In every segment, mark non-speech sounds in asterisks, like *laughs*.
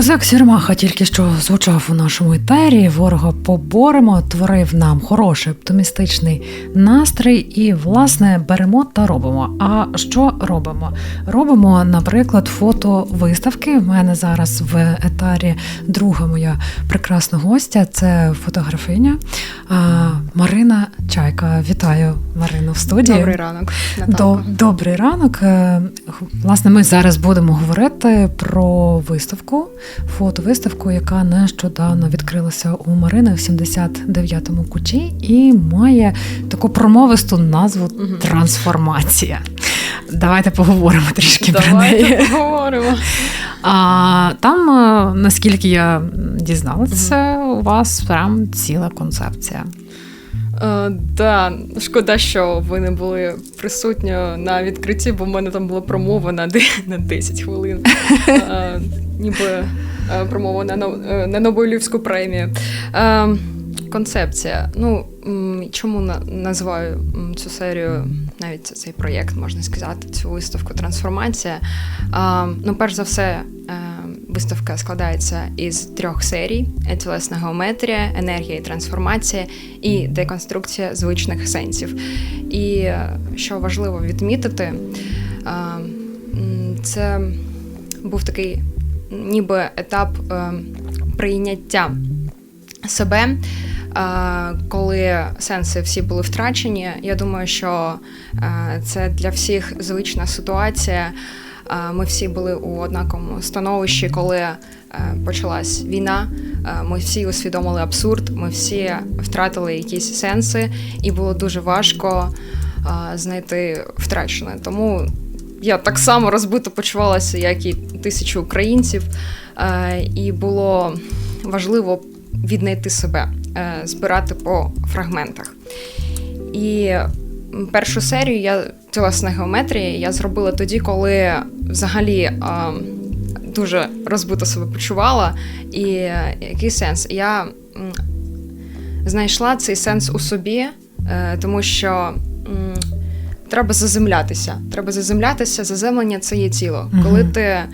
Козак Сірмаха тільки що звучав у нашому етері. Ворога поборемо, творив нам хороший оптимістичний настрій, і власне беремо та робимо. А що робимо? Робимо, наприклад, фото виставки. В мене зараз в етарі друга моя прекрасна гостя. Це фотографиня Марина Чайка. Вітаю Марину в студії. Добрий ранок. До, добрий ранок. Е, Власне, ми зараз будемо говорити про виставку, фотовиставку, яка нещодавно відкрилася у Марини в 79-му куті і має таку промовисту назву Трансформація. Давайте поговоримо трішки про Давайте неї. поговоримо. А там, е, наскільки я дізналася, у вас прям ціла концепція. Е, да, шкода, що ви не були присутні на відкритті, бо в мене там була промова на, де- на 10 хвилин. Е, *laughs* ніби е, промова на, е, на Нобелівську премію. Е, концепція. Ну, чому називаю цю серію, навіть цей проєкт, можна сказати, цю виставку Трансформація. Ну, перш за все, е, виставка складається із трьох серій: тілесна геометрія, енергія і трансформація і деконструкція звичних сенсів. І е, що важливо відмітити, це був такий ніби етап е, прийняття себе. Е, Коли сенси всі були втрачені, я думаю, що е, це для всіх звична ситуація. Е, Ми всі були у однаковому становищі, коли почалась війна. Ми всі усвідомили абсурд, ми всі втратили якісь сенси, і було дуже важко знайти втрачене. Тому я так само розбито почувалася, як і тисячі українців, і було важливо віднайти себе, збирати по фрагментах. І першу серію я тілесна геометрія я зробила тоді, коли взагалі е, дуже розбито себе почувала. І е, який сенс? Я знайшла цей сенс у собі, е, тому що. Треба заземлятися. Треба заземлятися. Заземлення це є тіло. Коли ти е,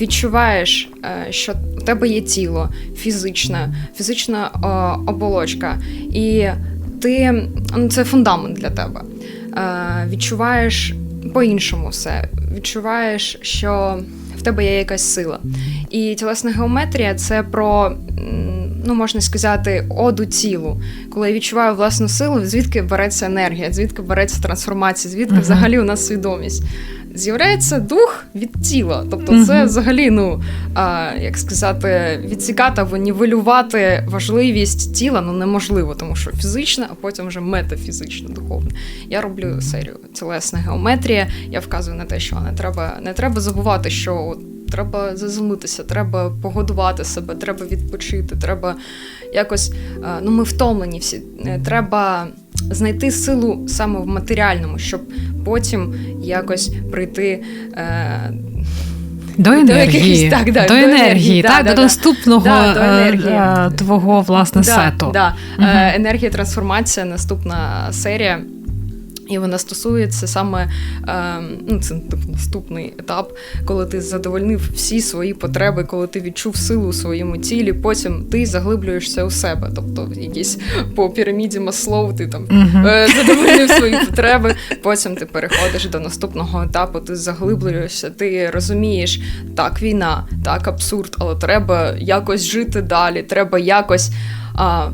відчуваєш, е, що тебе є тіло фізичне, фізична е, оболочка, і ти ну, це фундамент для тебе. Е, відчуваєш по-іншому все. Відчуваєш, що в тебе є якась сила. І тілесна геометрія це про, ну можна сказати, оду тілу. Коли я відчуваю власну силу, звідки береться енергія, звідки береться трансформація, звідки Мгм. взагалі у нас свідомість. З'являється дух від тіла. Тобто, це взагалі, ну а, як сказати, відсікати або нівелювати важливість тіла ну неможливо, тому що фізична, а потім вже метафізична, духовна. Я роблю серію тілесна геометрія. Я вказую на те, що не треба, не треба забувати, що от треба заземлитися, треба погодувати себе, треба відпочити, треба якось. Ну, ми втомлені всі. Е, Треба знайти силу саме в матеріальному, щоб потім якось прийти. Е, До До енергії, якихось- так, да, до до енергії, енергії, так, да, до да, наступного Да, до е, енергії. е, твого власне сету. Да. Е, енергія трансформація наступна серія. І вона стосується саме е, ну, це наступний етап, коли ти задовольнив всі свої потреби, коли ти відчув силу у своєму тілі, потім ти заглиблюєшся у себе. Тобто, якісь по піраміді Маслоу ти там е, задовольнив свої потреби. Потім ти переходиш до наступного етапу, ти заглиблюєшся, ти розумієш, так, війна, так, абсурд, але треба якось жити далі, треба якось а,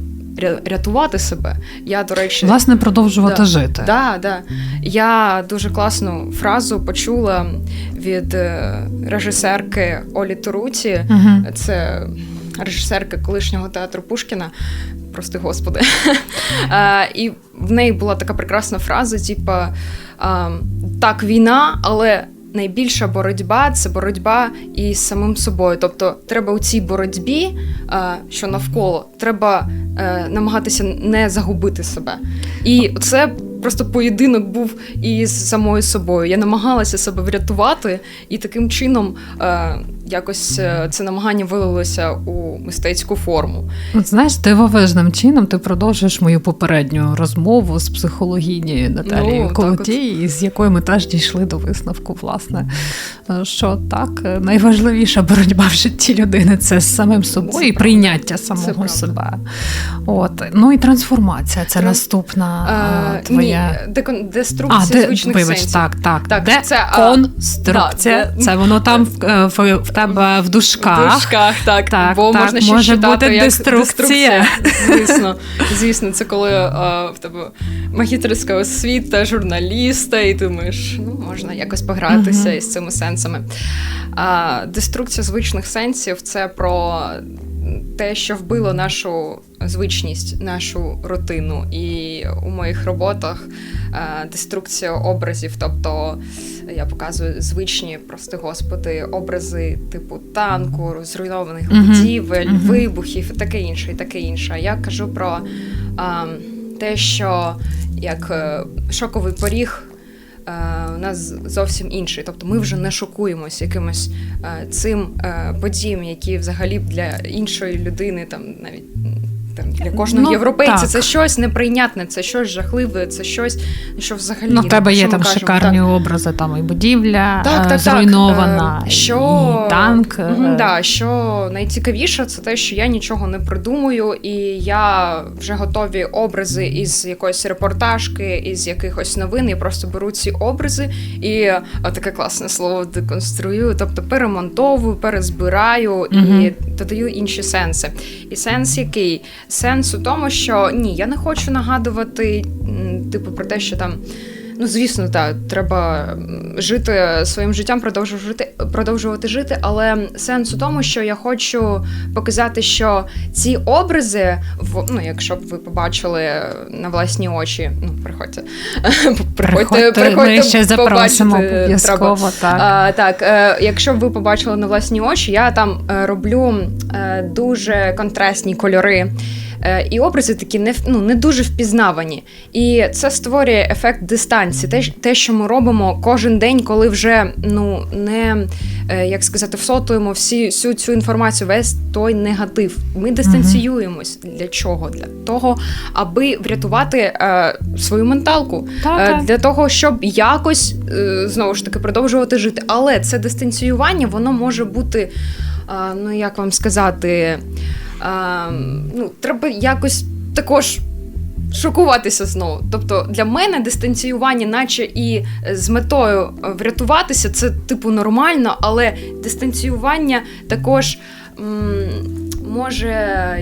рятувати себе. Я, до речі, Власне, продовжувати Да. жити. Да, да. Я дуже класну фразу почула від е, режисерки Олі Торуті. Мгм. Це режисерка колишнього театру Пушкіна. Прости господи. *laughs* Е, І в неї була така прекрасна фраза: типа так, війна, але найбільша боротьба це боротьба із самим собою. Тобто, треба у цій боротьбі, що навколо, треба е, намагатися не загубити себе. І це просто поєдинок був із самою собою. Я намагалася себе врятувати і таким чином. Якось е, це намагання вилилося у мистецьку форму. От знаєш, дивовижним чином ти продовжуєш мою попередню розмову з психологінею Наталією Ну, Колотій, з якою ми теж дійшли до висновку, власне, е, що так, е, найважливіша боротьба в житті людини це з самим собою Це і правда. прийняття самого себе. От. Ну і трансформація це Тран- наступна е, твоя. Ні, декон- деструкція А, де, звичних вибач, сенсів. так, так. Так, де це, конструкція. да, це воно там в, в тебе в дужках. В дужках, так, Так, бо так, можна ще може читати бути як деструкція. *laughs* Звісно, звісно, це коли а, в тебе магістерська освіта, журналіста, і думаєш, ну можна якось погратися Мгм. із цими сенсами. А, деструкція звичних сенсів це про те, що вбило нашу звичність, нашу рутину. І у моїх роботах е, деструкція образів, тобто я показую звичні, прости господи, образи типу танку, зруйнованих будівель, Мгм. вибухів і таке інше, і таке інше. Я кажу про а, те, що як е, шоковий поріг. Нас зовсім інший, тобто ми вже не шокуємось якимось е, цим е, подіям, які взагалі для іншої людини, там навіть там для кожного Ну, європейця, так. це щось неприйнятне, це щось жахливе, це щось, що взагалі Ну, в тебе є там кажемо, шикарні так. образи, там і будівля Так, е, так, зруйнована, так. Е, Що... і танк. е, да, що найцікавіше, це те, що я нічого не придумую, і я вже готові образи із якоїсь репортажки, із якихось новин. Я просто беру ці образи і таке класне слово деконструю, тобто перемонтовую, перезбираю Мгм. і додаю інші сенси. І сенс який? Сенс у тому, що ні, я не хочу нагадувати, типу, про те, що там. Ну, звісно, так, треба жити своїм життям, продовжувати жити, продовжувати жити. Але сенс у тому, що я хочу показати, що ці образи, ну, якщо б ви побачили на власні очі, ну, приходьте, *laughs* Приходьте, ми ще запросимо обов'язково. Так. а, так, е, якщо б ви побачили на власні очі, я там е, роблю е, дуже контрастні кольори. Е, І образи такі не, ну, не дуже впізнавані. І це створює ефект дистанції. Те, те, що ми робимо кожен день, коли вже ну, не е, як сказати, всотуємо всі, всю цю інформацію, весь той негатив. Ми дистанціюємось. Для чого? Для того, аби врятувати е, свою менталку. Так, Е, для того, щоб якось е, знову ж таки продовжувати жити. Але це дистанціювання, воно може бути, е, ну як вам сказати, е, ну, треба якось також. Шокуватися знову. Тобто для мене дистанціювання, наче і з метою е, врятуватися, це типу нормально, але дистанціювання також м, може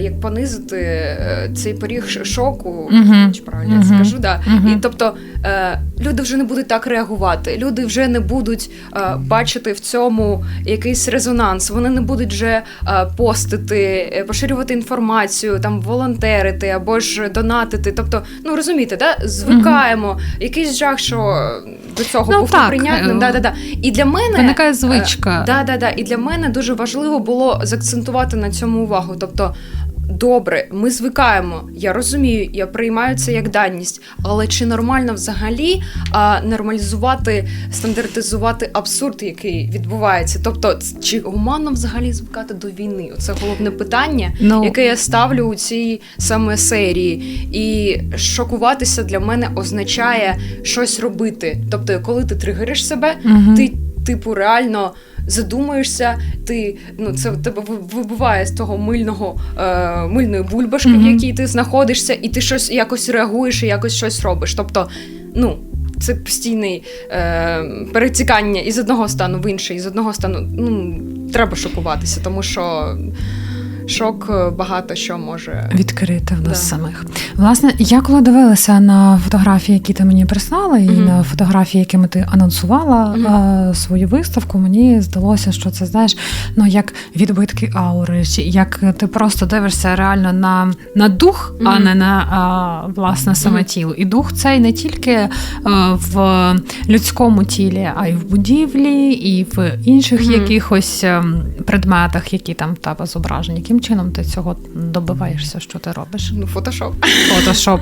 як понизити е, цей поріг шоку. Чи правильно я це Мгм. кажу? Да. Мгм. І тобто е, люди вже не будуть так реагувати, люди вже не будуть е, бачити в цьому якийсь резонанс. Вони не будуть вже постити, поширювати інформацію, там волонтерити або ж донатити. Тобто, ну розумієте, да? звикаємо. Якийсь жах, що до цього Ну, був неприйнятним. Да, да, да. І для мене Виникає звичка. Да, да, да. І для мене дуже важливо було заакцентувати на цьому увагу. Тобто, добре, ми звикаємо. Я розумію, я приймаю це як даність. Але чи нормально взагалі а, нормалізувати, стандартизувати абсурд, який відбувається? Тобто, чи гуманно взагалі звикати до війни? Це головне питання, Ну, яке я ставлю у цій саме серії. І шокуватися для мене означає щось робити. Тобто, коли ти тригериш себе, Мгм. ти, типу, реально задумуєшся, ти ну це тебе ви- вибиває з того мильного е, мильної бульбашки, Мгм. в якій ти знаходишся, і ти щось якось реагуєш і якось щось робиш. Тобто, ну. Це постійне е, перетікання із одного стану в інший, із одного стану. Ну, треба шокуватися, тому що шок е, багато що може. Відкрити в нас Да. самих. Власне, я коли дивилася на фотографії, які ти мені прислала, і Мгм. на фотографії, якими ти анонсувала е, свою виставку, мені здалося, що це знаєш, ну як відбитки аури, чи як ти просто дивишся реально на, на дух, а не на а, власне саме тіло. І дух цей не тільки е, в людському тілі, а й в будівлі, і в інших якихось ем, предметах, які там в тебе зображені. Яким чином ти цього добиваєшся, що ти робиш? Ну, фотошоп. Фотошоп.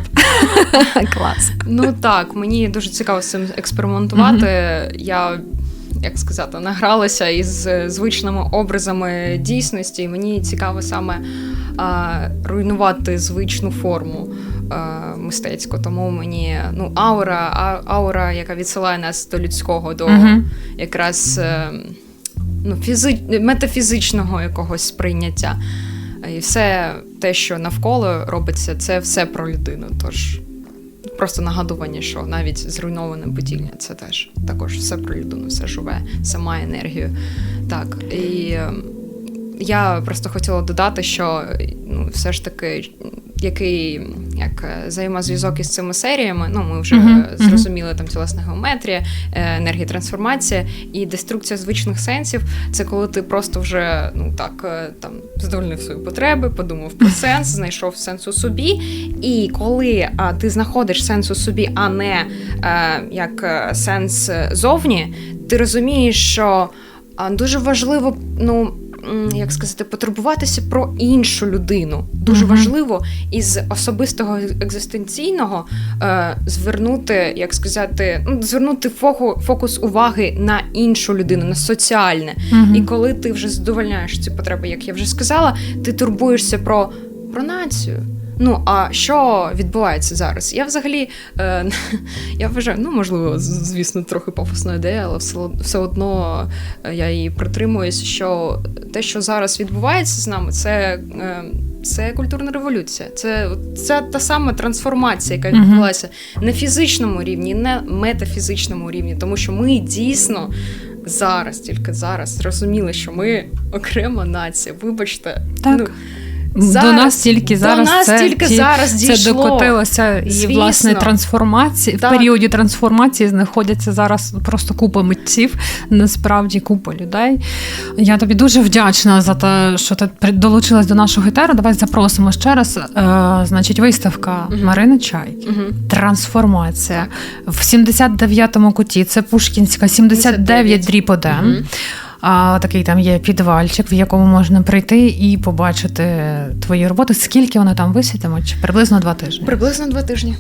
*laughs* Клас. Ну так, мені дуже цікаво з цим експериментувати. Я як сказати, награлася із звичними образами дійсності. І мені цікаво саме а, руйнувати звичну форму а, мистецьку. Тому мені ну, аура, а, аура, яка відсилає нас до людського, до Мгм. якраз е, ну, фізи... метафізичного якогось сприйняття. І все те, що навколо робиться, це все про людину. Тож просто нагадування, що навіть зруйноване будівля це теж також все про людину, все живе, все має енергію. Так. І е, я просто хотіла додати, що ну, все ж таки, який як е, взаємозв'язок із цими серіями, ну ми вже е, зрозуміли там тілесна геометрія, е, енергітрансформація і деструкція звичних сенсів. Це коли ти просто вже ну так е, там задовольнив свої потреби, подумав про *laughs* сенс, знайшов сенс у собі. І коли а, ти знаходиш сенс у собі, а не е, як сенс зовні, ти розумієш, що а, дуже важливо, ну. Як сказати, потурбуватися про іншу людину дуже Мгм. важливо із особистого екзистенційного е, звернути, як сказати, ну звернути фоку, фокус уваги на іншу людину, на соціальне. Мгм. І коли ти вже задовольняєш ці потреби, як я вже сказала, ти турбуєшся про, про націю. Ну а що відбувається зараз? Я взагалі е, *laughs* я вважаю, ну можливо, звісно, трохи пафосна ідея, але все, все одно е, я її притримуюсь, що те, що зараз відбувається з нами, це, е, це культурна революція. Це, це та сама трансформація, яка відбулася на фізичному рівні, на метафізичному рівні, тому що ми дійсно зараз, тільки зараз зрозуміли, що ми окрема нація. Вибачте, Так. ну, до нас тільки до зараз нас це, тільки ті- зараз це докотилося і Звісно. власне трансформації в періоді трансформації знаходяться зараз просто купа митців, насправді купа людей. Я тобі дуже вдячна за те, що ти долучилась до нашого етеру. Давай запросимо ще раз. Е, значить, виставка Мгм. Марини Чайки. Угу. Трансформація в 79-му куті. Це Пушкінська, 79 дріб 1. Мгм. А, такий там є підвальчик, в якому можна прийти і побачити твої роботи. Скільки вони там висітимуть? Приблизно два тижні. Приблизно два тижні.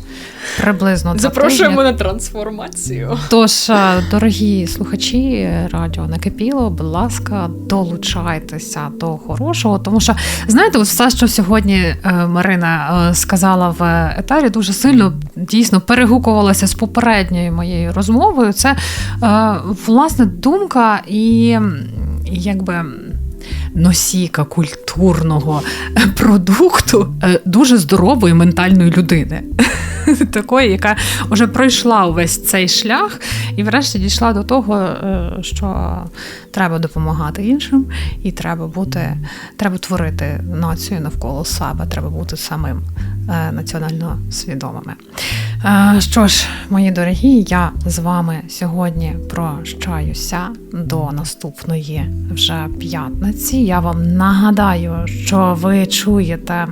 Приблизно два Запрошуємо тижні. на трансформацію. Тож, дорогі слухачі радіо накипіло, будь ласка, долучайтеся до хорошого, тому що знаєте, все, що сьогодні е, Марина е, сказала в етері, дуже сильно дійсно перегукувалося з попередньою моєю розмовою. Це е, власне думка і якби. Носійка культурного *laughs* продукту е, дуже здорової ментальної людини, *laughs* такої, яка вже пройшла увесь цей шлях, і врешті дійшла до того, е, що треба допомагати іншим, і треба бути, треба творити націю навколо себе, треба бути самим е, національно свідомими. Е, Що ж, мої дорогі, я з вами сьогодні прощаюся до наступної вже п'ятниці. Я вам нагадаю, що ви чуєте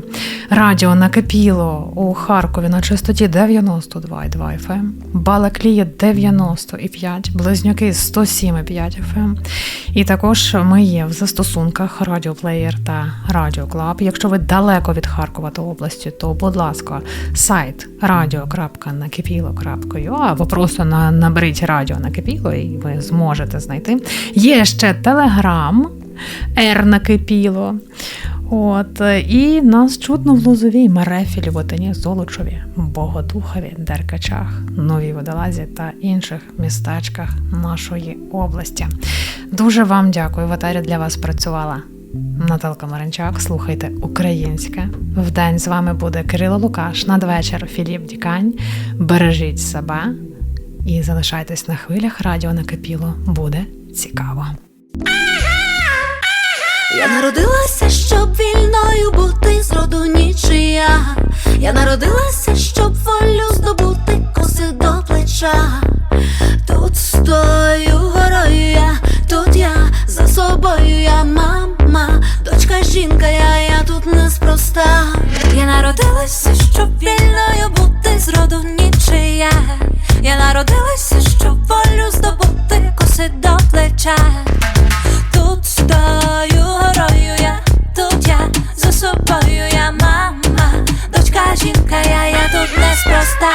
радіо накипіло у Харкові на частоті 92,2 FM, Балаклія 90,5, Близнюки 107,5 FM. І також ми є в застосунках Радіоплеєр та Радіоклаб. Якщо ви далеко від Харкова та області, то будь ласка, сайт radio.nakipilo.ua або просто на, наберіть радіо накипіло і ви зможете знайти. Є ще Телеграм. Р накипіло. От, і нас чутно в Лозовій, Мерефілі, Вотині, Золочеві, Богодухові, Деркачах, Новій Водолазі та інших містечках нашої області. Дуже вам дякую. В для вас працювала Наталка Маринчак. Слухайте українське. Вдень з вами буде Кирило Лукаш, надвечір Філіп Дікань. Бережіть себе і залишайтесь на хвилях. Радіо накипіло. Буде цікаво. Я народилася, щоб вільною бути зроду нічия. Я народилася, щоб волю здобути коси до плеча. Тут стою горою я, тут я за собою я мама, дочка жінка, я, я тут неспроста. Я народилася, щоб вільною бути зроду нічия. Я народилася, щоб волю здобути коси до плеча. Тут стою тобою я мама, дочка, жінка, я, я тут неспроста.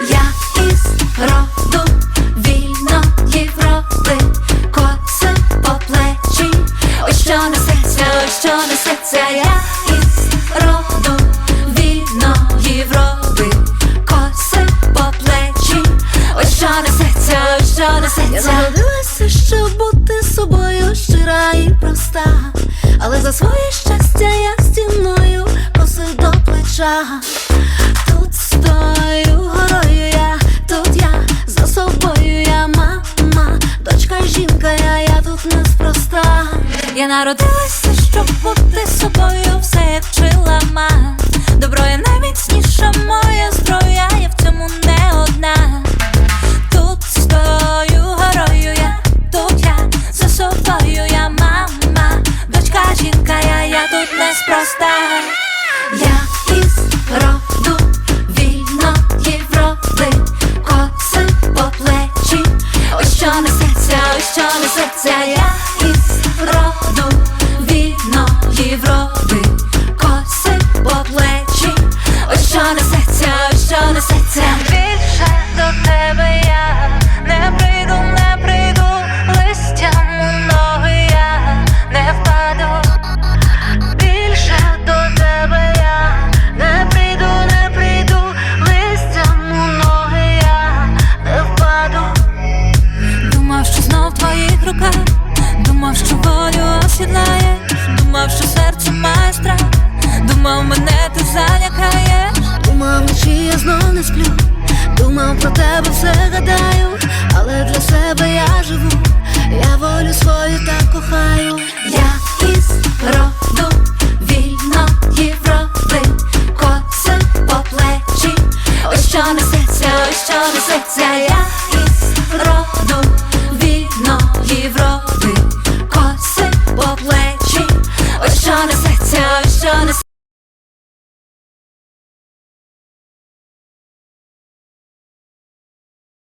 Я із роду вільної вроди, коси по плечі, ось що несеться, ось що несеться, я із роду вільної вроди, коси по плечі, ось що несеться, ось що несеться. Я щоб бути собою щира і проста. Але за своє щастя я плеча. Тут стою горою я, тут я за собою я мама, дочка жінка, я, я тут неспроста. Я народилася, щоб бути собою, все як вчила мать. Добро не про тебе все гадаю, але для себе я живу, я волю свою так кохаю, я із роду вільної вроди, косе по плечі, ось що несеться, ось що несеться, я із роду вільної вроди, косе по плечі, ось що несеться, ось що несеться.